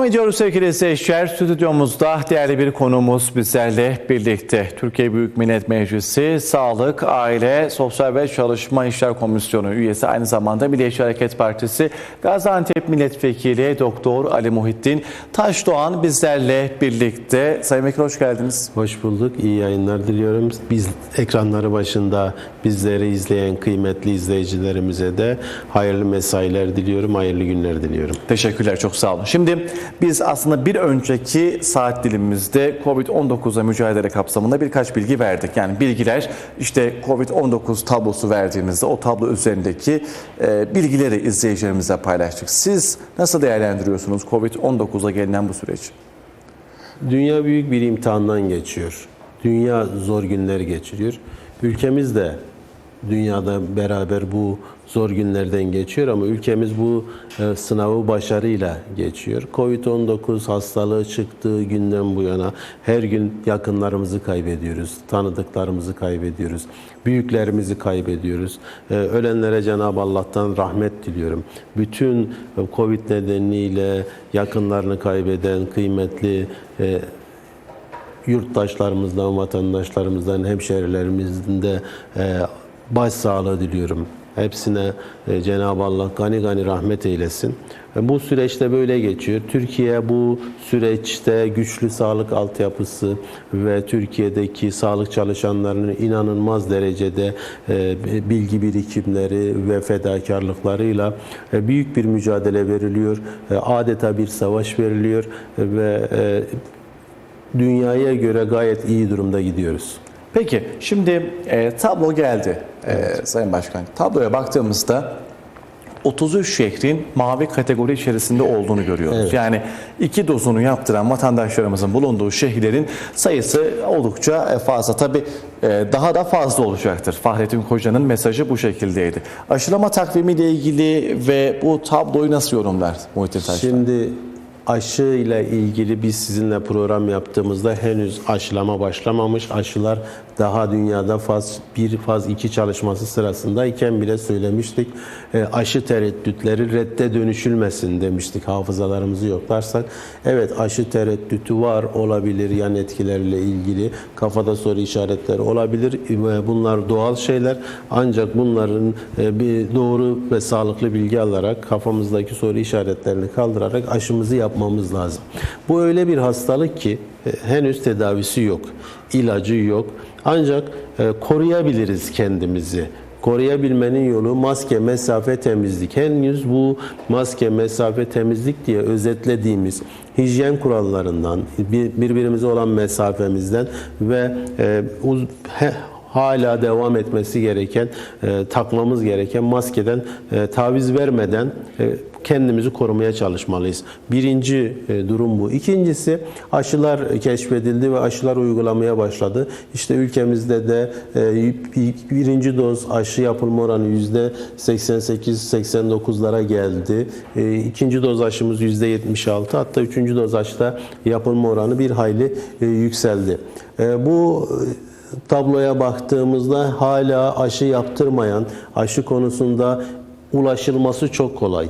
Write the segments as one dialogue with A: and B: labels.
A: Devam ediyoruz sevgili izleyiciler. Stüdyomuzda değerli bir konuğumuz bizlerle birlikte. Türkiye Büyük Millet Meclisi Sağlık, Aile, Sosyal ve Çalışma İşler Komisyonu üyesi aynı zamanda Milliyetçi Hareket Partisi Gaziantep Milletvekili Doktor Ali Muhittin Taşdoğan bizlerle birlikte. Sayın Vekil hoş geldiniz.
B: Hoş bulduk. İyi yayınlar diliyorum. Biz ekranları başında bizleri izleyen kıymetli izleyicilerimize de hayırlı mesailer diliyorum, hayırlı günler diliyorum.
A: Teşekkürler, çok sağ olun. Şimdi biz aslında bir önceki saat dilimimizde COVID-19'la mücadele kapsamında birkaç bilgi verdik. Yani bilgiler işte COVID-19 tablosu verdiğimizde o tablo üzerindeki e, bilgileri izleyicilerimize paylaştık. Siz nasıl değerlendiriyorsunuz COVID-19'a gelinen bu süreci?
B: Dünya büyük bir imtihandan geçiyor. Dünya zor günler geçiriyor. Ülkemiz de dünyada beraber bu zor günlerden geçiyor ama ülkemiz bu e, sınavı başarıyla geçiyor. Covid-19 hastalığı çıktığı günden bu yana her gün yakınlarımızı kaybediyoruz, tanıdıklarımızı kaybediyoruz, büyüklerimizi kaybediyoruz. E, ölenlere Cenab-ı Allah'tan rahmet diliyorum. Bütün e, Covid nedeniyle yakınlarını kaybeden kıymetli e, yurttaşlarımızdan, vatandaşlarımızdan, hemşehrilerimizin de e, başsağlığı diliyorum. Hepsine e, Cenab-ı Allah gani gani rahmet eylesin. E, bu süreçte böyle geçiyor. Türkiye bu süreçte güçlü sağlık altyapısı ve Türkiye'deki sağlık çalışanlarının inanılmaz derecede e, bilgi birikimleri ve fedakarlıklarıyla büyük bir mücadele veriliyor. Adeta bir savaş veriliyor ve dünyaya göre gayet iyi durumda gidiyoruz.
A: Peki şimdi e, tablo geldi e, Sayın Başkan. Tabloya baktığımızda 33 şehrin mavi kategori içerisinde olduğunu görüyoruz. Yani iki dozunu yaptıran vatandaşlarımızın bulunduğu şehirlerin sayısı oldukça fazla. Tabii e, daha da fazla olacaktır. Fahrettin Koca'nın mesajı bu şekildeydi. Aşılama takvimiyle ilgili ve bu tabloyu nasıl yorumlar Muhittin Taştan?
B: Şimdi aşı ile ilgili biz sizinle program yaptığımızda henüz aşılama başlamamış. Aşılar daha dünyada faz 1, faz 2 çalışması sırasındayken bile söylemiştik. E, aşı tereddütleri redde dönüşülmesin demiştik hafızalarımızı yoklarsak. Evet aşı tereddütü var olabilir yan etkileriyle ilgili kafada soru işaretleri olabilir ve bunlar doğal şeyler ancak bunların e, bir doğru ve sağlıklı bilgi alarak kafamızdaki soru işaretlerini kaldırarak aşımızı yapmamız lazım. Bu öyle bir hastalık ki e, henüz tedavisi yok, ilacı yok. Ancak e, koruyabiliriz kendimizi. Koruyabilmenin yolu maske, mesafe, temizlik. Henüz bu maske, mesafe, temizlik diye özetlediğimiz hijyen kurallarından, birbirimize olan mesafemizden ve e, hala devam etmesi gereken, takmamız gereken maskeden taviz vermeden kendimizi korumaya çalışmalıyız. Birinci e, durum bu. İkincisi aşılar keşfedildi ve aşılar uygulamaya başladı. İşte ülkemizde de e, birinci doz aşı yapılma oranı yüzde 88-89'lara geldi. E, ikinci doz aşımız yüzde 76 hatta üçüncü doz aşıda yapılma oranı bir hayli yükseldi. Bu tabloya baktığımızda hala aşı yaptırmayan, aşı konusunda ulaşılması çok kolay.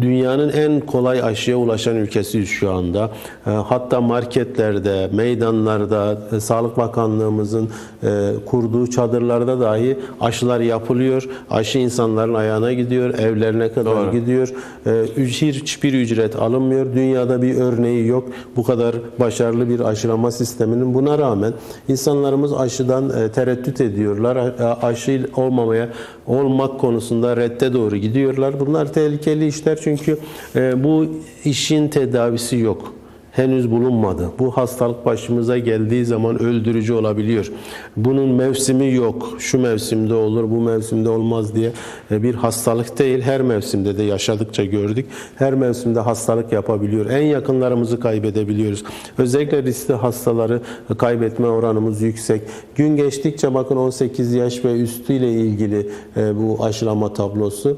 B: Dünyanın en kolay aşıya ulaşan ülkesiyiz şu anda. E, hatta marketlerde, meydanlarda, e, Sağlık Bakanlığımızın e, kurduğu çadırlarda dahi aşılar yapılıyor. Aşı insanların ayağına gidiyor, evlerine kadar
A: Doğru.
B: gidiyor. Hiçbir ücret alınmıyor. Dünyada bir örneği yok. Bu kadar başarılı bir aşılama sisteminin. Buna rağmen insanlarımız aşıdan tereddüt ediyorlar. Aşı olmamaya, olmak konusunda redde doğru gidiyorlar. Bunlar tehlikeli işler çünkü e, bu işin tedavisi yok. Henüz bulunmadı. Bu hastalık başımıza geldiği zaman öldürücü olabiliyor. Bunun mevsimi yok. Şu mevsimde olur, bu mevsimde olmaz diye e, bir hastalık değil. Her mevsimde de yaşadıkça gördük. Her mevsimde hastalık yapabiliyor. En yakınlarımızı kaybedebiliyoruz. Özellikle riskli hastaları kaybetme oranımız yüksek. Gün geçtikçe bakın 18 yaş ve üstüyle ilgili e, bu aşılama tablosu.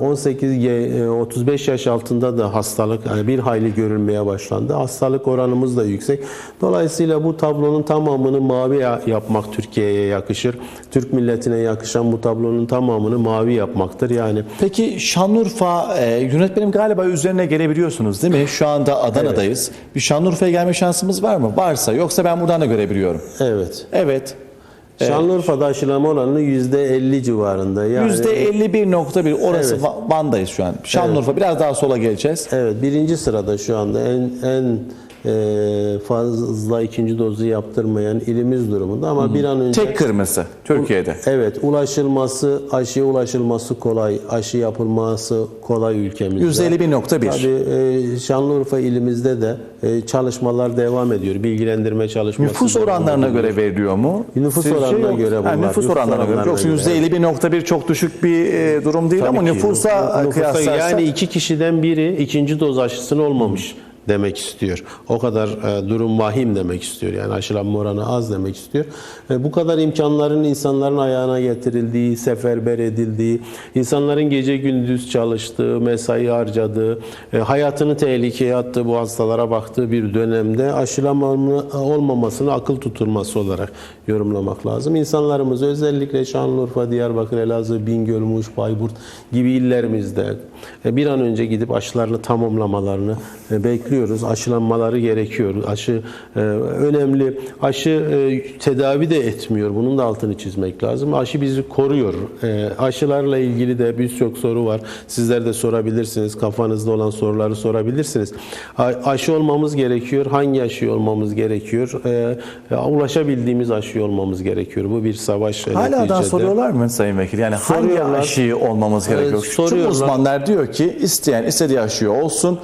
B: 18 35 yaş altında da hastalık bir hayli görülmeye başlandı. Hastalık oranımız da yüksek. Dolayısıyla bu tablonun tamamını mavi ya- yapmak Türkiye'ye yakışır. Türk milletine yakışan bu tablonun tamamını mavi yapmaktır. Yani
A: Peki Şanlıurfa e, yönetmenim galiba üzerine gelebiliyorsunuz değil mi? Şu anda Adana'dayız. Bir Şanlıurfa'ya gelme şansımız var mı? Varsa yoksa ben buradan da görebiliyorum.
B: evet.
A: Evet.
B: Şanlıurfa'da aşılama oranı %50 civarında. Yani
A: %51.1 orası
B: Evet.
A: Va- Van'dayız şu an. Şanlıurfa biraz daha sola geleceğiz.
B: Evet birinci sırada şu anda en en fazla ikinci dozu yaptırmayan ilimiz durumunda ama bir an önce
A: Tek kırmızı Türkiye'de.
B: evet ulaşılması aşıya ulaşılması kolay aşı yapılması kolay ülkemizde.
A: %51.1.
B: Tabii e, Şanlıurfa ilimizde de e, çalışmalar devam ediyor. Bilgilendirme çalışması.
A: Nüfus oranlarına
B: ediyor.
A: göre veriliyor mu?
B: Nüfus
A: Sizce
B: oranına
A: yok.
B: göre bunlar.
A: nüfus
B: Nüfus
A: oranlarına göre.
B: oranlarına
A: Yoksa
B: göre,
A: %51.1 çok düşük bir e, durum değil
B: Tabii
A: ama
B: ki.
A: nüfusa
B: Nüfusa- yani iki kişiden biri ikinci doz aşısını olmamış demek istiyor. O kadar e, durum vahim demek istiyor. Yani aşılanma oranı az demek istiyor. E, bu kadar imkanların insanların ayağına getirildiği, seferber edildiği, insanların gece gündüz çalıştığı, mesai harcadığı, e, hayatını tehlikeye attığı bu hastalara baktığı bir dönemde aşılama olmamasını akıl tutulması olarak yorumlamak lazım. İnsanlarımız özellikle Şanlıurfa, Diyarbakır, Elazığ, Bingöl, Muş, Bayburt gibi illerimizde e, bir an önce gidip aşılarını tamamlamalarını e, bekliyoruz. Aşılanmaları gerekiyor. Aşı e, önemli. Aşı e, tedavi de etmiyor. Bunun da altını çizmek lazım. Aşı bizi koruyor. E, Aşılarla ilgili de birçok soru var. Sizler de sorabilirsiniz. Kafanızda olan soruları sorabilirsiniz. A- Aşı olmamız gerekiyor. Hangi aşı olmamız gerekiyor? E, e, Ulaşabildiğimiz aşı olmamız gerekiyor. Bu bir savaş. e,
A: Hala daha
B: neticede.
A: soruyorlar mı Sayın Vekil? Yani hangi aşıyı olmamız gerekiyor? Çünkü
B: soruyorlar.
A: uzmanlar diyor ki isteyen istediği aşıyı olsun.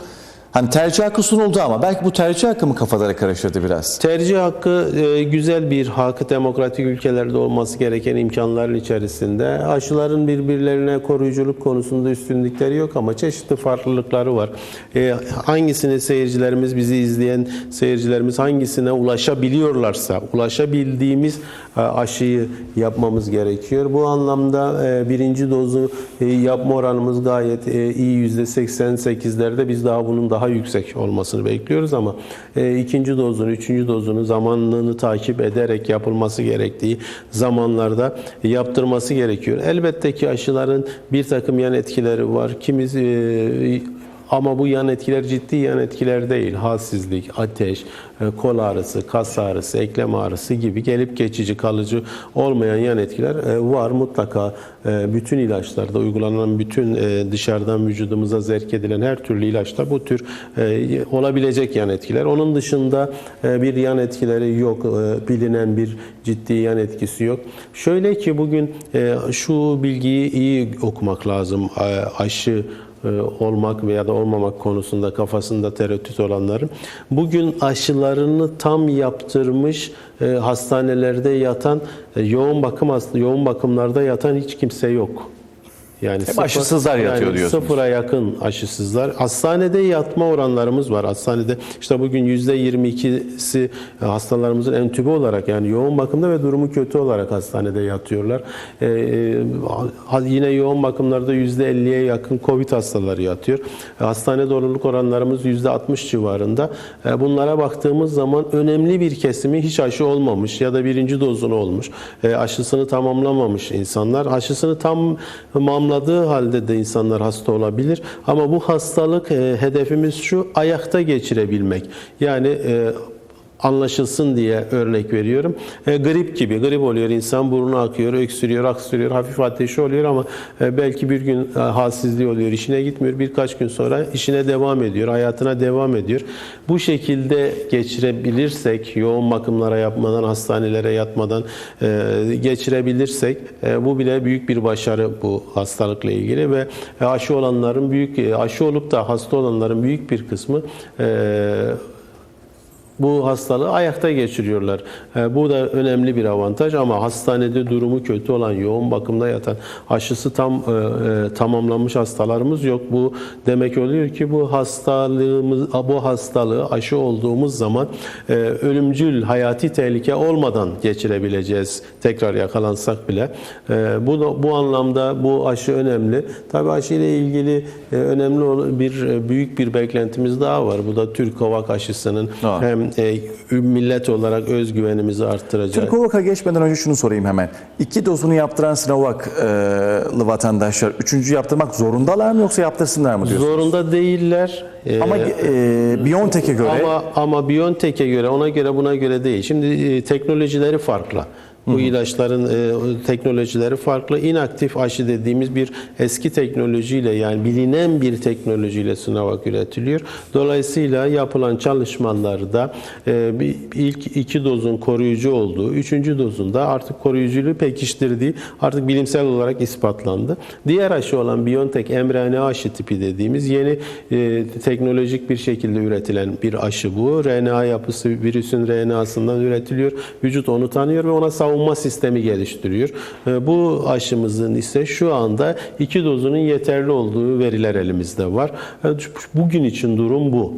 A: Hani tercih hakkı sunuldu ama belki bu tercih hakkı mı kafaları karıştırdı biraz?
B: Tercih hakkı e, güzel bir hak. Demokratik ülkelerde olması gereken imkanların içerisinde. Aşıların birbirlerine koruyuculuk konusunda üstünlükleri yok ama çeşitli farklılıkları var. E, hangisini seyircilerimiz, bizi izleyen seyircilerimiz hangisine ulaşabiliyorlarsa, ulaşabildiğimiz e, aşıyı yapmamız gerekiyor. Bu anlamda e, birinci dozu e, yapma oranımız gayet e, iyi %88'lerde. Biz daha bunun daha yüksek olmasını bekliyoruz ama e, ikinci dozunu, üçüncü dozunu zamanını takip ederek yapılması gerektiği zamanlarda yaptırması gerekiyor. Elbette ki aşıların bir takım yan etkileri var. Kimiz e, ama bu yan etkiler ciddi yan etkiler değil. Halsizlik, ateş, e, kol ağrısı, kas ağrısı, eklem ağrısı gibi gelip geçici kalıcı olmayan yan etkiler e, var. Mutlaka e, bütün ilaçlarda uygulanan bütün dışarıdan vücudumuza zerk edilen her türlü ilaçta bu tür olabilecek yan etkiler. Onun dışında bir yan etkileri yok. Bilinen bir ciddi yan etkisi yok. Şöyle ki bugün şu bilgiyi iyi okumak lazım. Aşı olmak veya da olmamak konusunda kafasında tereddüt olanların bugün aşılarını tam yaptırmış e, hastanelerde yatan e, yoğun bakım yoğun bakımlarda yatan hiç kimse yok. Yani sıfır-
A: aşısızlar yatıyor diyorsunuz.
B: Sıfıra yakın aşısızlar. Hastanede yatma oranlarımız var. Hastanede işte bugün %22'si hastalarımızın entübe olarak yani yoğun bakımda ve durumu kötü olarak hastanede yatıyorlar. Ee, e, yine yoğun bakımlarda %50'ye yakın Covid hastaları yatıyor. Hastane doluluk oranlarımız %60 civarında. E, bunlara baktığımız zaman önemli bir kesimi hiç aşı olmamış ya da birinci dozunu olmuş. E, aşısını tamamlamamış insanlar. Aşısını tam tamamladığı halde de insanlar hasta olabilir. Ama bu hastalık e, hedefimiz şu ayakta geçirebilmek. Yani e, anlaşılsın diye örnek veriyorum. E, grip gibi. Grip oluyor insan burnu akıyor, öksürüyor, aksırıyor, hafif ateşi oluyor ama e, belki bir gün e, halsizliği oluyor, işine gitmiyor. Birkaç gün sonra işine devam ediyor, hayatına devam ediyor. Bu şekilde geçirebilirsek, yoğun bakımlara yapmadan, hastanelere yatmadan e, geçirebilirsek e, bu bile büyük bir başarı bu hastalıkla ilgili ve e, aşı olanların büyük e, aşı olup da hasta olanların büyük bir kısmı e, bu hastalığı ayakta geçiriyorlar. E, bu da önemli bir avantaj ama hastanede durumu kötü olan, yoğun bakımda yatan, aşısı tam e, e, tamamlanmış hastalarımız yok. Bu demek oluyor ki bu hastalığımız bu hastalığı aşı olduğumuz zaman e, ölümcül hayati tehlike olmadan geçirebileceğiz. Tekrar yakalansak bile. E, bu da, bu anlamda bu aşı önemli. Tabii aşı ile ilgili e, önemli bir büyük bir beklentimiz daha var. Bu da Türk Kovak aşısının
A: Doğru.
B: hem e, millet olarak özgüvenimizi arttıracak.
A: Türkovak'a geçmeden önce şunu sorayım hemen. İki dozunu yaptıran Sinovac'lı vatandaşlar üçüncü yaptırmak zorundalar mı yoksa yaptırsınlar mı diyorsunuz?
B: Zorunda değiller. E,
A: Ama e, BioNTech'e göre
B: Ama ama BioNTech'e göre ona göre buna göre değil. Şimdi e, teknolojileri farklı. Bu ilaçların e, teknolojileri farklı. İnaktif aşı dediğimiz bir eski teknolojiyle yani bilinen bir teknolojiyle Sinovac üretiliyor. Dolayısıyla yapılan çalışmalarda e, bir, ilk iki dozun koruyucu olduğu, üçüncü dozun da artık koruyuculuğu pekiştirdiği artık bilimsel olarak ispatlandı. Diğer aşı olan BioNTech mRNA aşı tipi dediğimiz yeni e, teknolojik bir şekilde üretilen bir aşı bu. RNA yapısı virüsün RNA'sından üretiliyor. Vücut onu tanıyor ve ona savunma sistemi geliştiriyor. E, Bu aşımızın ise şu anda iki dozunun yeterli olduğu veriler elimizde var. E, Bugün için durum bu.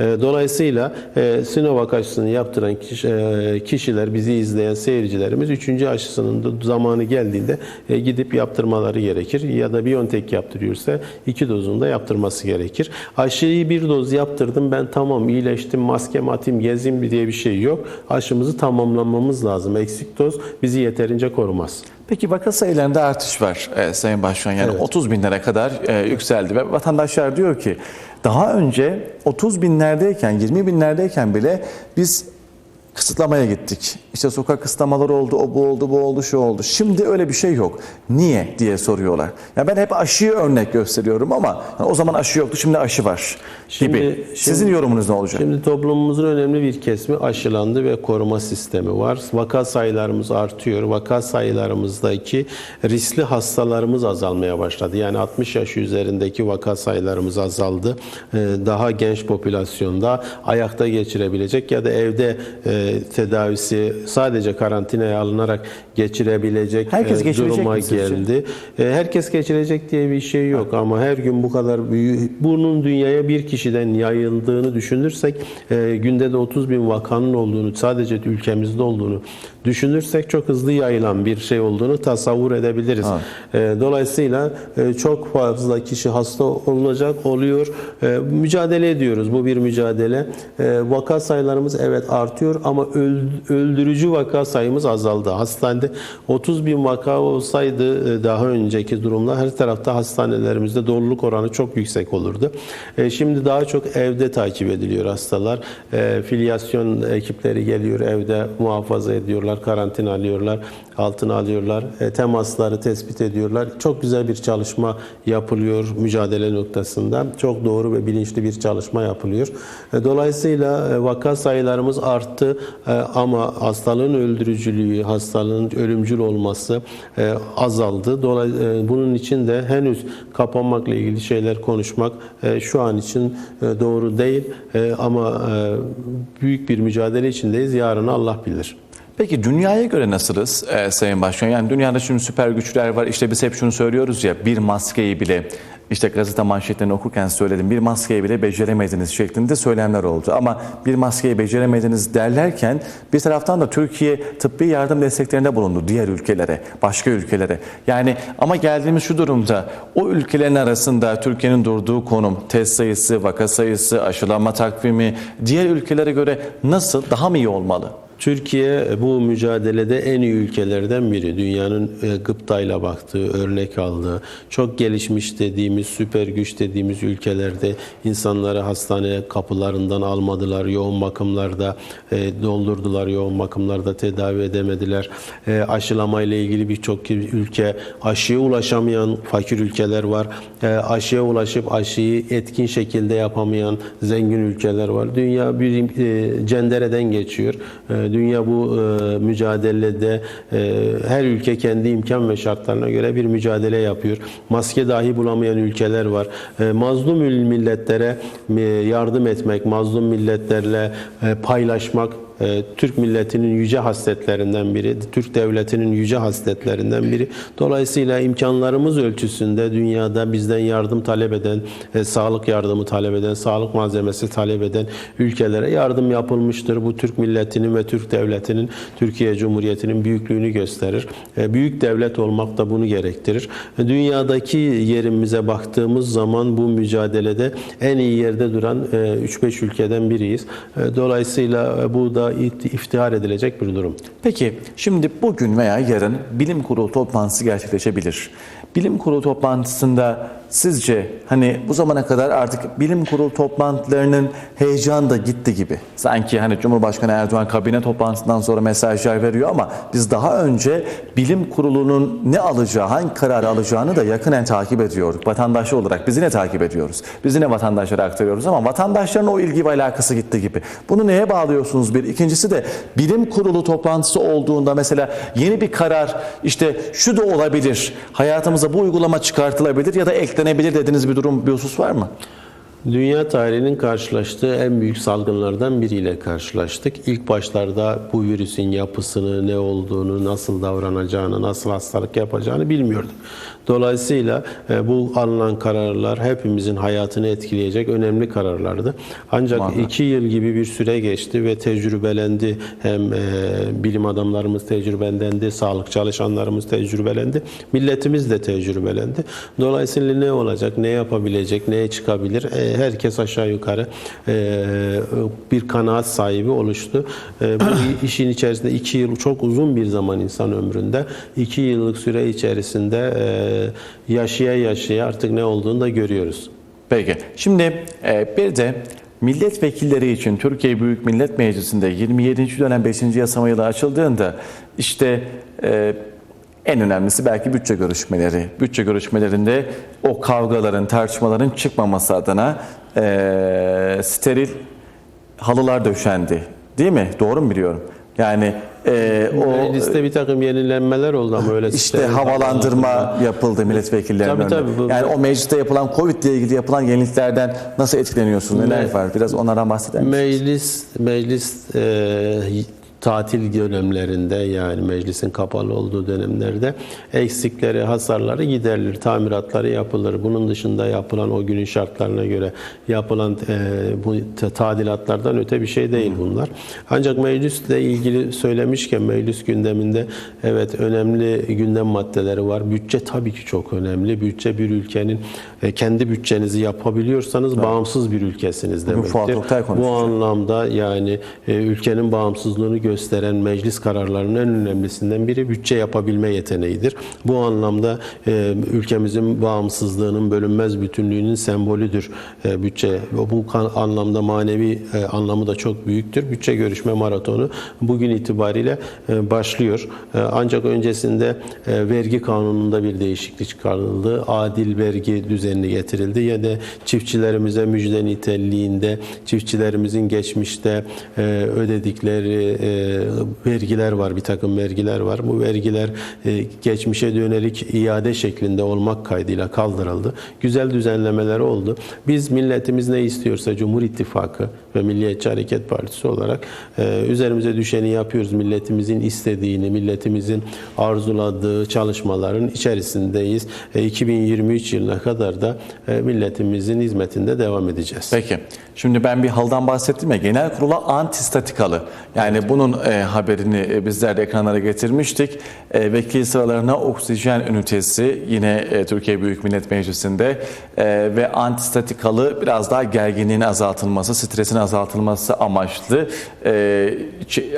B: E, Dolayısıyla e, Sinovac aşısını yaptıran e, kişiler, bizi izleyen seyircilerimiz 3. aşısının da zamanı geldiğinde e, gidip yaptırmaları gerekir. Ya da BioNTech yaptırıyorsa iki dozunu da yaptırması gerekir. Aşıyı bir doz yaptırdım ben tamam iyileştim, maske atayım, gezeyim diye bir şey yok. Aşımızı tamamlamamız lazım. Eksik doz bizi yeterince korumaz.
A: Peki vaka sayılarında artış var e, Sayın Başkan. Yani 30 binlere kadar e, yükseldi ve vatandaşlar diyor ki daha önce 30 binlerdeyken 20 binlerdeyken bile biz kısıtlamaya gittik. İşte sokak kısıtlamaları oldu, o bu oldu, bu oldu, şu oldu. Şimdi öyle bir şey yok. Niye diye soruyorlar. Ya ben hep aşıyı örnek gösteriyorum ama yani o zaman aşı yoktu, şimdi aşı var gibi.
B: Şimdi-
A: Sizin yorumunuz ne olacak?
B: Şimdi toplumumuzun önemli bir kesimi aşılandı ve koruma sistemi var. Vaka sayılarımız artıyor. Vaka sayılarımızdaki riskli hastalarımız azalmaya başladı. Yani 60 yaş üzerindeki vaka sayılarımız azaldı. Ee, Daha genç popülasyonda ayakta geçirebilecek ya da evde e, tedavisi sadece karantinaya alınarak geçirebilecek
A: Herkes
B: e, duruma geldi. E, Herkes geçirecek diye bir şey yok ama her gün bu kadar büyük, bunun dünyaya bir kişiden yayıldığını düşünürsek, e, günde de 30 bin vakanın olduğunu, sadece ülkemizde olduğunu düşünürsek çok hızlı yayılan bir şey olduğunu tasavvur edebiliriz. E, Dolayısıyla e, çok fazla kişi hasta olacak, oluyor. E, Mücadele ediyoruz. Bu bir mücadele. E, Vaka sayılarımız evet artıyor ama öl- öldürücü vaka sayımız azaldı. Hastanede 30 bin vaka olsaydı e, daha önceki durumda her tarafta hastanelerimizde doluluk oranı çok yüksek olurdu. Şimdi daha çok evde takip ediliyor hastalar. Filyasyon ekipleri geliyor evde muhafaza ediyorlar, karantina alıyorlar, altına alıyorlar, e, temasları tespit ediyorlar. Çok güzel bir çalışma yapılıyor mücadele noktasında. Çok doğru ve bilinçli bir çalışma yapılıyor. E, Dolayısıyla e, vaka sayılarımız arttı ama hastalığın öldürücülüğü, hastalığın ölümcül olması azaldı. Dolayısıyla bunun için de henüz kapanmakla ilgili şeyler konuşmak şu an için doğru değil ama büyük bir mücadele içindeyiz. Yarını Allah bilir.
A: Peki dünyaya göre nasılız e, Sayın Başkan? Yani dünyada şimdi süper güçler var. İşte biz hep şunu söylüyoruz ya bir maskeyi bile işte gazete manşetlerini okurken söyledim. Bir maskeyi bile beceremediniz şeklinde söylemler oldu. Ama bir maskeyi beceremediniz derlerken bir taraftan da Türkiye tıbbi yardım desteklerinde bulundu diğer ülkelere, başka ülkelere. Yani ama geldiğimiz şu durumda o ülkelerin arasında Türkiye'nin durduğu konum, test sayısı, vaka sayısı, aşılanma takvimi diğer ülkelere göre nasıl daha mı iyi olmalı?
B: Türkiye bu mücadelede en iyi ülkelerden biri. Dünyanın e, gıptayla baktığı, örnek aldığı, çok gelişmiş dediğimiz, süper güç dediğimiz ülkelerde insanları hastane kapılarından almadılar. Yoğun bakımlarda e, doldurdular, yoğun bakımlarda tedavi edemediler. E, aşılama ile ilgili birçok ülke aşıya ulaşamayan fakir ülkeler var. Aşıya ulaşıp aşıyı etkin şekilde yapamayan zengin ülkeler var. Dünya bir cendereden geçiyor. Dünya bu e, mücadelede e, her ülke kendi imkan ve şartlarına göre bir mücadele yapıyor. Maske dahi bulamayan ülkeler var. E, mazlum milletlere e, yardım etmek, mazlum milletlerle e, paylaşmak Türk milletinin yüce hasletlerinden biri, Türk devletinin yüce hasletlerinden biri. Dolayısıyla imkanlarımız ölçüsünde dünyada bizden yardım talep eden, e, sağlık yardımı talep eden, sağlık malzemesi talep eden ülkelere yardım yapılmıştır. Bu Türk milletinin ve Türk devletinin, Türkiye Cumhuriyeti'nin büyüklüğünü gösterir. E, büyük devlet olmak da bunu gerektirir. E, dünyadaki yerimize baktığımız zaman bu mücadelede en iyi yerde duran e, 3-5 ülkeden biriyiz. Dolayısıyla bu da it- iftihar edilecek bir durum.
A: Peki şimdi bugün veya yarın bilim kurulu toplantısı gerçekleşebilir. Bilim kurulu toplantısında sizce hani bu zamana kadar artık bilim kurulu toplantılarının heyecanı da gitti gibi. Sanki hani Cumhurbaşkanı Erdoğan kabine toplantısından sonra mesajlar veriyor ama biz daha önce bilim kurulunun ne alacağı, hangi kararı alacağını da yakinen takip ediyorduk. Vatandaş olarak biz yine takip ediyoruz. Biz yine vatandaşlara aktarıyoruz ama vatandaşların o ilgi ve alakası gitti gibi. Bunu neye bağlıyorsunuz bir? İkincisi de bilim kurulu toplantısı olduğunda mesela yeni bir karar işte şu da olabilir, hayatımıza bu uygulama çıkartılabilir ya da eklenebilir dediğiniz bir durum, bir husus var mı?
B: Dünya tarihinin karşılaştığı en büyük salgınlardan biriyle karşılaştık. İlk başlarda bu virüsün yapısını, ne olduğunu, nasıl davranacağını, nasıl hastalık yapacağını bilmiyorduk. Dolayısıyla e, bu alınan kararlar hepimizin hayatını etkileyecek önemli kararlardı. Ancak
A: Muhakkak.
B: iki yıl gibi bir süre geçti ve tecrübelendi. Hem e, bilim adamlarımız tecrübelendi, sağlık çalışanlarımız tecrübelendi, milletimiz de tecrübelendi. Dolayısıyla ne olacak, ne yapabilecek, neye çıkabilir? E, herkes aşağı yukarı e, bir kanaat sahibi oluştu. E, bu işin içerisinde iki yıl çok uzun bir zaman insan ömründe. iki yıllık süre içerisinde e, yaşaya yaşaya artık ne olduğunu da görüyoruz.
A: Peki. Şimdi bir de milletvekilleri için Türkiye Büyük Millet Meclisi'nde 27. dönem 5. yasama yılı açıldığında işte en önemlisi belki bütçe görüşmeleri. Bütçe görüşmelerinde o kavgaların, tartışmaların çıkmaması adına e, steril halılar döşendi. Değil mi? Doğru mu biliyorum? Yani e, o
B: Mecliste bir takım yenilenmeler oldu ama öyle
A: işte havalandırma yapıldı milletvekillerinin
B: Tabii, tabii, bu-
A: Yani o mecliste yapılan Covid ile ilgili yapılan yeniliklerden nasıl etkileniyorsun? Neler var? Biraz onlardan bahseder misin?
B: Meclis meclis e, tatil dönemlerinde yani meclisin kapalı olduğu dönemlerde eksikleri, hasarları giderilir, tamiratları yapılır. Bunun dışında yapılan o günün şartlarına göre yapılan e, bu ta- tadilatlardan öte bir şey değil bunlar. Ancak meclisle ilgili söylemişken meclis gündeminde evet önemli gündem maddeleri var. Bütçe tabii ki çok önemli. Bütçe bir ülkenin e, kendi bütçenizi yapabiliyorsanız bağımsız bir ülkesiniz demektir. Bu anlamda yani e, ülkenin bağımsızlığını gösteren meclis kararlarının en önemlisinden biri bütçe yapabilme yeteneğidir. Bu anlamda e, ülkemizin bağımsızlığının bölünmez bütünlüğünün sembolüdür e, bütçe. Bu anlamda manevi e, anlamı da çok büyüktür. Bütçe görüşme maratonu bugün itibariyle başlıyor. Ancak öncesinde vergi kanununda bir değişiklik çıkarıldı. Adil vergi düzenine getirildi. Ya da çiftçilerimize müjde niteliğinde çiftçilerimizin geçmişte ödedikleri vergiler var, bir takım vergiler var. Bu vergiler e, geçmişe dönelik iade şeklinde olmak kaydıyla kaldırıldı. Güzel düzenlemeler oldu. Biz milletimiz ne istiyorsa Cumhur İttifakı ve Milliyetçi Hareket Partisi olarak e, üzerimize düşeni yapıyoruz. Milletimizin istediğini, milletimizin arzuladığı çalışmaların içerisindeyiz. E, 2023 yılına kadar da e, milletimizin hizmetinde devam edeceğiz.
A: Peki. Şimdi ben bir haldan bahsettim ya genel kurula antistatikalı. Yani bunun e, haberini e, bizler de ekranlara getirmiştik. E, vekil sıralarına oksijen ünitesi yine e, Türkiye Büyük Millet Meclisi'nde e, ve antistatikalı biraz daha gerginliğin azaltılması, stresin azaltılması amaçlı. E,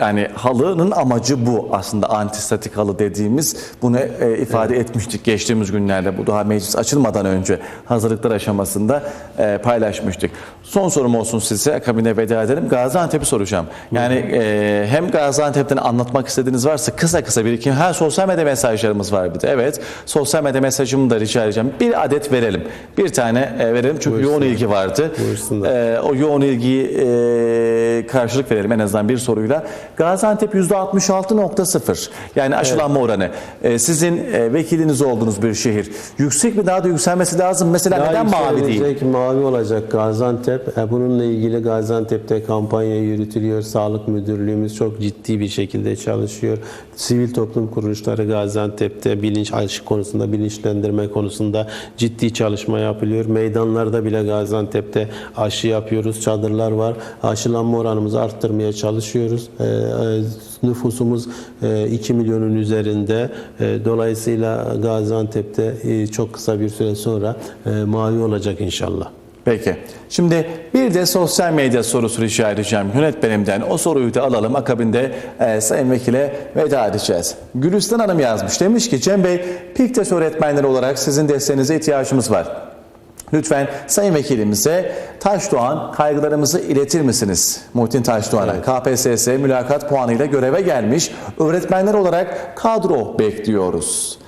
A: yani halının amacı bu aslında antistatikalı dediğimiz bunu e, ifade etmiştik geçtiğimiz günlerde bu daha meclis açılmadan önce hazırlıklar aşamasında e, paylaşmıştık. Son soru sorum olsun size. Akabinde veda edelim. Gaziantep'i soracağım. Yani e, hem Gaziantep'ten anlatmak istediğiniz varsa kısa kısa bir iki. Ha sosyal medya mesajlarımız var bir de. Evet. Sosyal medya mesajımı da rica edeceğim. Bir adet verelim. Bir tane e, verelim. Çünkü yoğun ilgi vardı.
B: Buyursunlar.
A: E, o yoğun ilgiyi e, karşılık verelim en azından bir soruyla. Gaziantep %66.0. Yani aşılanma oranı. E, sizin e, vekiliniz olduğunuz bir şehir. Yüksek mi daha da yükselmesi lazım. Mesela
B: Daha
A: neden mavi değil?
B: yükselecek, mavi olacak Gaziantep. E, Bununla ilgili Gaziantep'te kampanya yürütülüyor. Sağlık Müdürlüğümüz çok ciddi bir şekilde çalışıyor. Sivil toplum kuruluşları Gaziantep'te bilinç aşı konusunda, bilinçlendirme konusunda ciddi çalışma yapılıyor. Meydanlarda bile Gaziantep'te aşı yapıyoruz. Çadırlar var. Aşılanma oranımızı arttırmaya çalışıyoruz. E, e, Nüfusumuz e, 2 milyonun üzerinde. E, Dolayısıyla Gaziantep'te e, çok kısa bir süre sonra e, mavi olacak inşallah.
A: Peki. Şimdi bir de sosyal medya sorusu rica edeceğim yönetmenimden. O soruyu da alalım. Akabinde e, Sayın Vekil'e veda edeceğiz. Gülistan Hanım yazmış. Demiş ki Cem Bey, PİKTES öğretmenleri olarak sizin desteğinize ihtiyacımız var. Lütfen Sayın Vekilimize Taşdoğan kaygılarımızı iletir misiniz? Muhittin Taşdoğan'a KPSS mülakat puanıyla göreve gelmiş. Öğretmenler olarak kadro bekliyoruz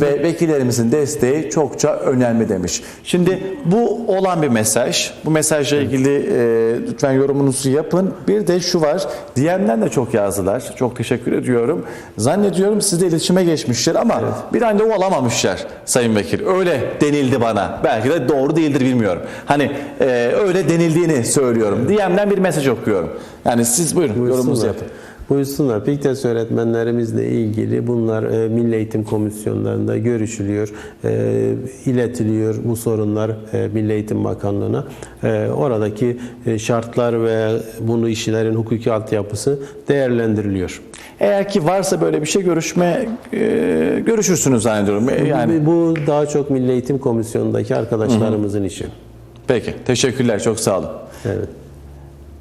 A: ve vekillerimizin desteği çokça önemli demiş. Şimdi bu olan bir mesaj. Bu mesajla ilgili e, lütfen yorumunuzu yapın. Bir de şu var. DM'den de çok yazdılar. Çok teşekkür ediyorum. Zannediyorum siz de iletişime geçmişler ama bir randevu alamamışlar Sayın Vekil. Öyle denildi bana. Belki de doğru değildir bilmiyorum. Hani e, öyle denildiğini söylüyorum. DM'den bir mesaj okuyorum. Yani siz buyurun yorumunuzu yapın.
B: Buyursunlar. PİKTES öğretmenlerimizle ilgili bunlar e, Milli Eğitim Komisyonlarında görüşülüyor, e, iletiliyor bu sorunlar e, Milli Eğitim Bakanlığı'na. E, oradaki e, şartlar ve bunu işlerin hukuki altyapısı değerlendiriliyor.
A: Eğer ki varsa böyle bir şey görüşme e, görüşürsünüz zannediyorum. E, Yani
B: Bu daha çok Milli Eğitim Komisyonu'ndaki arkadaşlarımızın işi.
A: Peki, teşekkürler, çok sağ olun.
B: Evet.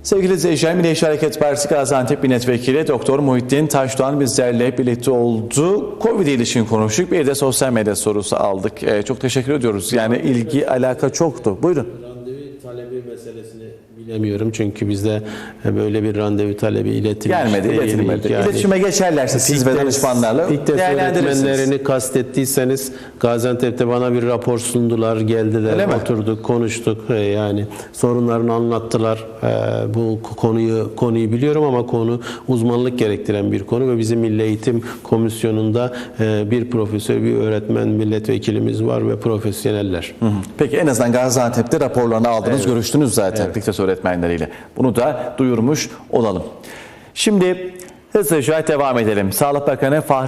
A: Sevgili izleyiciler, Milliyetçi Hareket Partisi Gaziantep Milletvekili Doktor Muhittin Taşdoğan bizlerle birlikte oldu. Covid ilişkin konuştuk. Bir de sosyal medya sorusu aldık. Ee, çok teşekkür ediyoruz. Yani ilgi, alaka çoktu. Buyurun.
B: Randevu talebi meselesini bilemiyorum çünkü bizde böyle bir randevu talebi iletilmiş.
A: Gelmedi,
B: değil.
A: iletilmedi.
B: Yani
A: İletişime geçerlerse siz ve danışmanlarla
B: öğretmenlerini kastettiyseniz Gaziantep'te bana bir rapor sundular, geldiler,
A: Öyle mi?
B: oturduk, konuştuk. Ee, Yani sorunlarını anlattılar. Ee, Bu konuyu konuyu biliyorum ama konu uzmanlık gerektiren bir konu ve bizim Milli Eğitim Komisyonu'nda e, bir profesör, bir öğretmen milletvekilimiz var ve profesyoneller.
A: Peki en azından Gaziantep'te raporlarını aldınız, görüştünüz zaten evet. Öğretmenleriyle. Bunu da duyurmuş olalım. Şimdi hızlıca devam edelim. Sağlık Bakanı Fahri